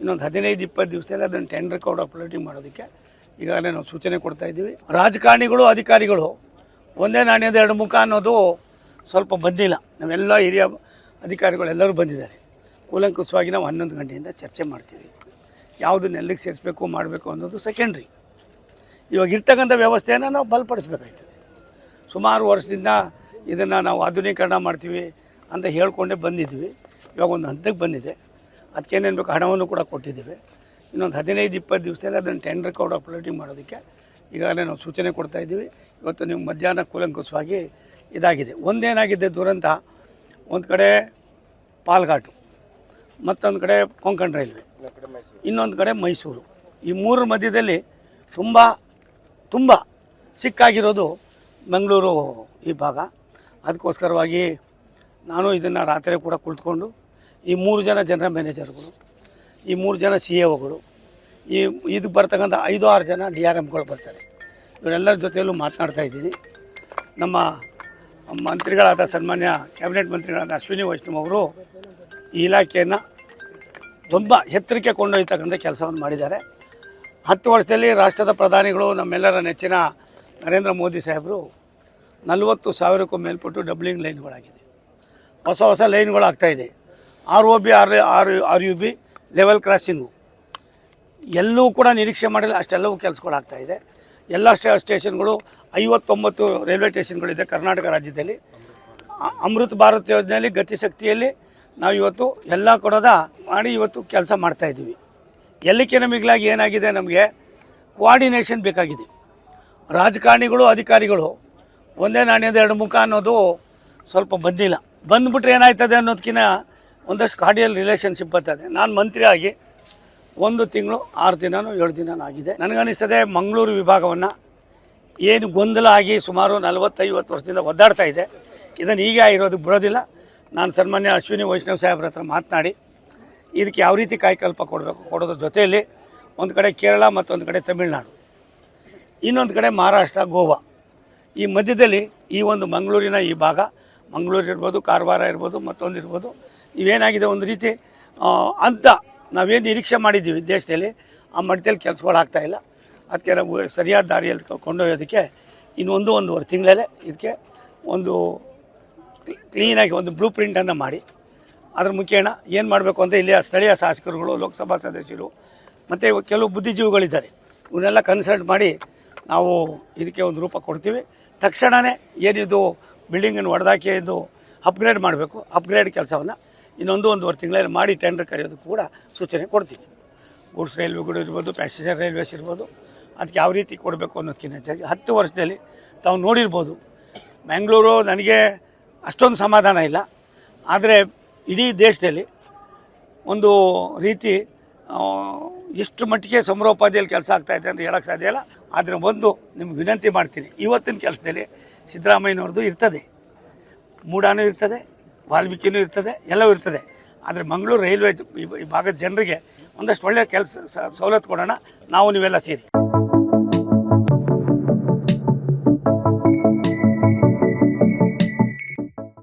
ಇನ್ನೊಂದು ಹದಿನೈದು, ಇಪ್ಪತ್ತು ದಿವಸದಲ್ಲಿ ಅದನ್ನು ಟೆಂಡರ್ ಕೌಡ್ ಅಪ್ಲೋಟಿಂಗ್ ಮಾಡೋದಕ್ಕೆ ಈಗಾಗಲೇ ನಾವು ಸೂಚನೆ ಕೊಡ್ತಾ ಇದ್ದೀವಿ. ರಾಜಕಾರಣಿಗಳು, ಅಧಿಕಾರಿಗಳು, ಒಂದೇ ನಾಣ್ಯದ ಎರಡು ಮುಖ ಅನ್ನೋದು ಸ್ವಲ್ಪ ಬಂದಿಲ್ಲ. ನಾವೆಲ್ಲ ಹಿರಿಯ ಅಧಿಕಾರಿಗಳೆಲ್ಲರೂ ಬಂದಿದ್ದಾರೆ. ಕೂಲಂಕುಷವಾಗಿ ನಾವು ಹನ್ನೊಂದು ಗಂಟೆಯಿಂದ ಚರ್ಚೆ ಮಾಡ್ತೀವಿ. ಯಾವುದನ್ನ ಎಲ್ಲಿಗೆ ಸೇರಿಸ್ಬೇಕು, ಮಾಡಬೇಕು ಅನ್ನೋದು ಸೆಕೆಂಡ್ರಿ ಇವಾಗ ಇರ್ತಕ್ಕಂಥ ವ್ಯವಸ್ಥೆಯನ್ನು ನಾವು ಬಲಪಡಿಸ್ಬೇಕಾಗ್ತದೆ ಸುಮಾರು ವರ್ಷದಿಂದ ಇದನ್ನು ನಾವು ಆಧುನೀಕರಣ ಮಾಡ್ತೀವಿ ಅಂತ ಹೇಳ್ಕೊಂಡೇ ಬಂದಿದ್ವಿ. ಇವಾಗ ಒಂದು ಹಂತಕ್ಕೆ ಬಂದಿದೆ. ಅದಕ್ಕೇನೇನು ಬೇಕು ಹಣವನ್ನು ಕೂಡ ಕೊಟ್ಟಿದ್ದೀವಿ. ಇನ್ನೊಂದು ಹದಿನೈದು ಇಪ್ಪತ್ತು ದಿವಸದಲ್ಲಿ ಅದನ್ನು ಟೆಂಡರ್ ಕೌಡ್ ಅಪ್ಲೋಟಿಂಗ್ ಮಾಡೋದಕ್ಕೆ ಈಗಾಗಲೇ ನಾವು ಸೂಚನೆ ಕೊಡ್ತಾ ಇದ್ದೀವಿ. ಇವತ್ತು ನೀವು ಮಧ್ಯಾಹ್ನ ಕೂಲಂಕುಷವಾಗಿ ಇದಾಗಿದೆ. ಒಂದೇನಾಗಿದೆ ದುರಂತ? ಒಂದು ಕಡೆ ಪಾಲ್ಘಾಟು, ಮತ್ತೊಂದು ಕಡೆ ಕೊಂಕಣ್ ರೈಲ್ವೆ, ಇನ್ನೊಂದು ಕಡೆ ಮೈಸೂರು. ಈ ಮೂರರ ಮಧ್ಯದಲ್ಲಿ ತುಂಬ ತುಂಬ ಸಿಕ್ಕಾಗಿರೋದು ಬೆಂಗಳೂರು ಈ ಭಾಗ. ಅದಕ್ಕೋಸ್ಕರವಾಗಿ ನಾನು ಇದನ್ನು ರಾತ್ರಿ ಕೂಡ ಕುಳಿತುಕೊಂಡು ಈ ಮೂರು ಜನ ಜನರಲ್ ಮ್ಯಾನೇಜರ್ಗಳು, ಈ ಮೂರು ಜನ ಸಿ ಎ ಒಗಳು, ಈ ಇದಕ್ಕೆ ಬರ್ತಕ್ಕಂಥ ಐದು, ಆರು ಜನ ಡಿ ಆರ್ ಎಮ್ಗಳು ಬರ್ತಾರೆ. ಇವರೆಲ್ಲರ ಜೊತೆಯಲ್ಲೂ ಮಾತನಾಡ್ತಾ ಇದ್ದೀನಿ. ನಮ್ಮ ಮಂತ್ರಿಗಳಾದ ಸನ್ಮಾನ್ಯ ಕ್ಯಾಬಿನೆಟ್ ಮಂತ್ರಿಗಳಾದ ಅಶ್ವಿನಿ ವೈಷ್ಣವ್ ಅವರು ಈ ಇಲಾಖೆಯನ್ನು ತುಂಬ ಎತ್ತರಕ್ಕೆ ಕೊಂಡೊಯ್ತಕ್ಕಂಥ ಕೆಲಸವನ್ನು ಮಾಡಿದ್ದಾರೆ. ಹತ್ತು ವರ್ಷದಲ್ಲಿ ರಾಷ್ಟ್ರದ ಪ್ರಧಾನಿಗಳು ನಮ್ಮೆಲ್ಲರ ನೆಚ್ಚಿನ ನರೇಂದ್ರ ಮೋದಿ ಸಾಹೇಬರು ನಲವತ್ತು ಸಾವಿರಕ್ಕೂ ಮೇಲ್ಪಟ್ಟು ಡಬ್ಲಿಂಗ್ ಲೈನ್ಗಳಾಗಿದೆ. ಹೊಸ ಹೊಸ ಲೈನ್ಗಳು ಆಗ್ತಾಯಿದೆ R O B R R R U B level crossing ಎಲ್ಲೂ ಕೂಡ ನಿರೀಕ್ಷೆ ಮಾಡಿಲ್ಲ, ಅಷ್ಟೆಲ್ಲವೂ ಕೆಲಸಗಳಾಗ್ತಾ ಇದೆ. ಎಲ್ಲ ಸ್ಟೇ ಸ್ಟೇಷನ್ಗಳು ಐವತ್ತೊಂಬತ್ತು ರೈಲ್ವೆ ಸ್ಟೇಷನ್ಗಳಿದೆ ಕರ್ನಾಟಕ ರಾಜ್ಯದಲ್ಲಿ. ಅಮೃತ ಭಾರತ್ ಯೋಜನೆಯಲ್ಲಿ ಗತಿಶಕ್ತಿಯಲ್ಲಿ ನಾವು ಇವತ್ತು ಎಲ್ಲ ಕೊಡೋದ ಮಾಡಿ ಇವತ್ತು ಕೆಲಸ ಮಾಡ್ತಾಯಿದ್ದೀವಿ ಎಲ್ಲಕ್ಕೆ ನಮಗ್ಲಾಗಿ ಏನಾಗಿದೆ ನಮಗೆ ಕೋಆರ್ಡಿನೇಷನ್ ಬೇಕಾಗಿದೆ. ರಾಜಕಾರಣಿಗಳು, ಅಧಿಕಾರಿಗಳು ಒಂದೇ ನಾಣ್ಯದ ಎರಡು ಮುಖ ಅನ್ನೋದು ಸ್ವಲ್ಪ ಬಂದಿಲ್ಲ. ಬಂದ್ಬಿಟ್ರೆ ಏನಾಯ್ತದೆ ಅನ್ನೋದಕ್ಕಿಂತ ಒಂದಷ್ಟು ಕಾರ್ಡಿಯಲ್ ರಿಲೇಷನ್ಶಿಪ್ ಬರ್ತದೆ ನಾನು ಮಂತ್ರಿ ಆಗಿ ಒಂದು ತಿಂಗಳು, ಆರು ದಿನನೂ, ಏಳು ದಿನನೂ ಆಗಿದೆ. ನನಗನ್ನಿಸ್ತದೆ ಮಂಗಳೂರು ವಿಭಾಗವನ್ನು ಏನು ಗೊಂದಲ ಆಗಿ ಸುಮಾರು ನಲವತ್ತೈವತ್ತು ವರ್ಷದಿಂದ ಒದ್ದಾಡ್ತಾ ಇದೆ. ಇದನ್ನು ಈಗ ಇರೋದು ಬಿಡೋದಿಲ್ಲ. ನಾನು ಸನ್ಮಾನ್ಯ ಅಶ್ವಿನಿ ವೈಷ್ಣವ್ ಸಾಹೇಬ್ರ ಹತ್ರ ಮಾತನಾಡಿ, ಇದಕ್ಕೆ ಯಾವ ರೀತಿ ಕಾಯಕಲ್ಪ ಕೊಡಬೇಕು, ಕೊಡೋದ್ರ ಜೊತೆಯಲ್ಲಿ ಒಂದು ಕಡೆ ಕೇರಳ ಮತ್ತೊಂದು ಕಡೆ ತಮಿಳುನಾಡು, ಇನ್ನೊಂದು ಕಡೆ ಮಹಾರಾಷ್ಟ್ರ, ಗೋವಾ. ಈ ಮಧ್ಯದಲ್ಲಿ ಈ ಒಂದು ಮಂಗಳೂರಿನ ಈ ಭಾಗ, ಮಂಗಳೂರು ಇರ್ಬೋದು, ಕಾರವಾರ ಇರ್ಬೋದು, ಮತ್ತೊಂದು ಇರ್ಬೋದು ಇವೇನಾಗಿದೆ ಒಂದು ರೀತಿ ಅಂತ ನಾವೇನು ನಿರೀಕ್ಷೆ ಮಾಡಿದ್ದೀವಿ ದೇಶದಲ್ಲಿ, ಆ ಮಟ್ಟದಲ್ಲಿ ಕೆಲಸಗಳು ಆಗ್ತಾ ಇಲ್ಲ. ಅದಕ್ಕೆ ನಾವು ಸರಿಯಾದ ದಾರಿಯಲ್ಲಿ ಕೊಂಡೊಯ್ಯೋದಕ್ಕೆ ಇನ್ನೊಂದು ಒಂದೂವರೆ ತಿಂಗಳಲ್ಲೇ ಇದಕ್ಕೆ ಒಂದು ಕ್ಲೀನಾಗಿ ಒಂದು ಬ್ಲೂ ಪ್ರಿಂಟನ್ನು ಮಾಡಿ. ಅದ್ರ ಮುಖೇನ ಏನು ಮಾಡಬೇಕು ಅಂತ ಇಲ್ಲಿಯ ಸ್ಥಳೀಯ ಶಾಸಕರುಗಳು, ಲೋಕಸಭಾ ಸದಸ್ಯರು, ಮತ್ತು ಕೆಲವು ಬುದ್ಧಿಜೀವಿಗಳಿದ್ದಾರೆ. ಇವನ್ನೆಲ್ಲ ಕನ್ಸಲ್ಟ್ ಮಾಡಿ ನಾವು ಇದಕ್ಕೆ ಒಂದು ರೂಪ ಕೊಡ್ತೀವಿ. ತಕ್ಷಣವೇ ಏನಿದು, ಬಿಲ್ಡಿಂಗನ್ನು ಹೊಡೆದಾಕಿ ಇದು ಅಪ್ಗ್ರೇಡ್ ಮಾಡಬೇಕು. ಅಪ್ಗ್ರೇಡ್ ಕೆಲಸವನ್ನು ಇನ್ನೊಂದು ಒಂದುವರೆ ತಿಂಗಳಲ್ಲಿ ಮಾಡಿ ಟೆಂಡರ್ ಕರೆಯೋದು ಕೂಡ ಸೂಚನೆ ಕೊಡ್ತೀವಿ. ಗೂಡ್ಸ್ ರೈಲ್ವೆಗಳು ಇರ್ಬೋದು ಪ್ಯಾಸೆಂಜರ್ ರೈಲ್ವೇಸ್ ಇರ್ಬೋದು. ಅದಕ್ಕೆ ಯಾವ ರೀತಿ ಕೊಡಬೇಕು ಅನ್ನೋದಕ್ಕಿಂತ ಹೆಚ್ಚಾಗಿ ಹತ್ತು ವರ್ಷದಲ್ಲಿ ತಾವು ನೋಡಿರ್ಬೋದು. ಮ್ಯಾಂಗ್ಳೂರು ನನಗೆ ಅಷ್ಟೊಂದು ಸಮಾಧಾನ ಇಲ್ಲ. ಆದರೆ ಇಡೀ ದೇಶದಲ್ಲಿ ಒಂದು ರೀತಿ ಎಷ್ಟು ಮಟ್ಟಿಗೆ ಸಮರೋಪಾದಿಯಲ್ಲಿ ಕೆಲಸ ಆಗ್ತಾ ಇದೆ ಅಂತ ಹೇಳೋಕ್ಕೆ ಸಾಧ್ಯ ಇಲ್ಲ. ಆದರೆ ಒಂದು ನಿಮ್ಗೆ ವಿನಂತಿ ಮಾಡ್ತೀನಿ, ಇವತ್ತಿನ ಕೆಲಸದಲ್ಲಿ ಸಿದ್ದರಾಮಯ್ಯನವ್ರದ್ದು ಇರ್ತದೆ. ಮೂಡಾನೂ ಇರ್ತದೆ. ವಾಲ್ಮೀಕಿನೂ ಇರ್ತದೆ, ಎಲ್ಲವೂ ಇರ್ತದೆ. ಆದರೆ ಮಂಗಳೂರು ರೈಲ್ವೆ ಈ ಭಾಗದ ಜನರಿಗೆ ಒಂದಷ್ಟು ಒಳ್ಳೆಯ ಕೆಲಸ ಸವಲತ್ತು ಕೊಡೋಣ. ನಾವು ನೀವೆಲ್ಲ ಸೇರಿ.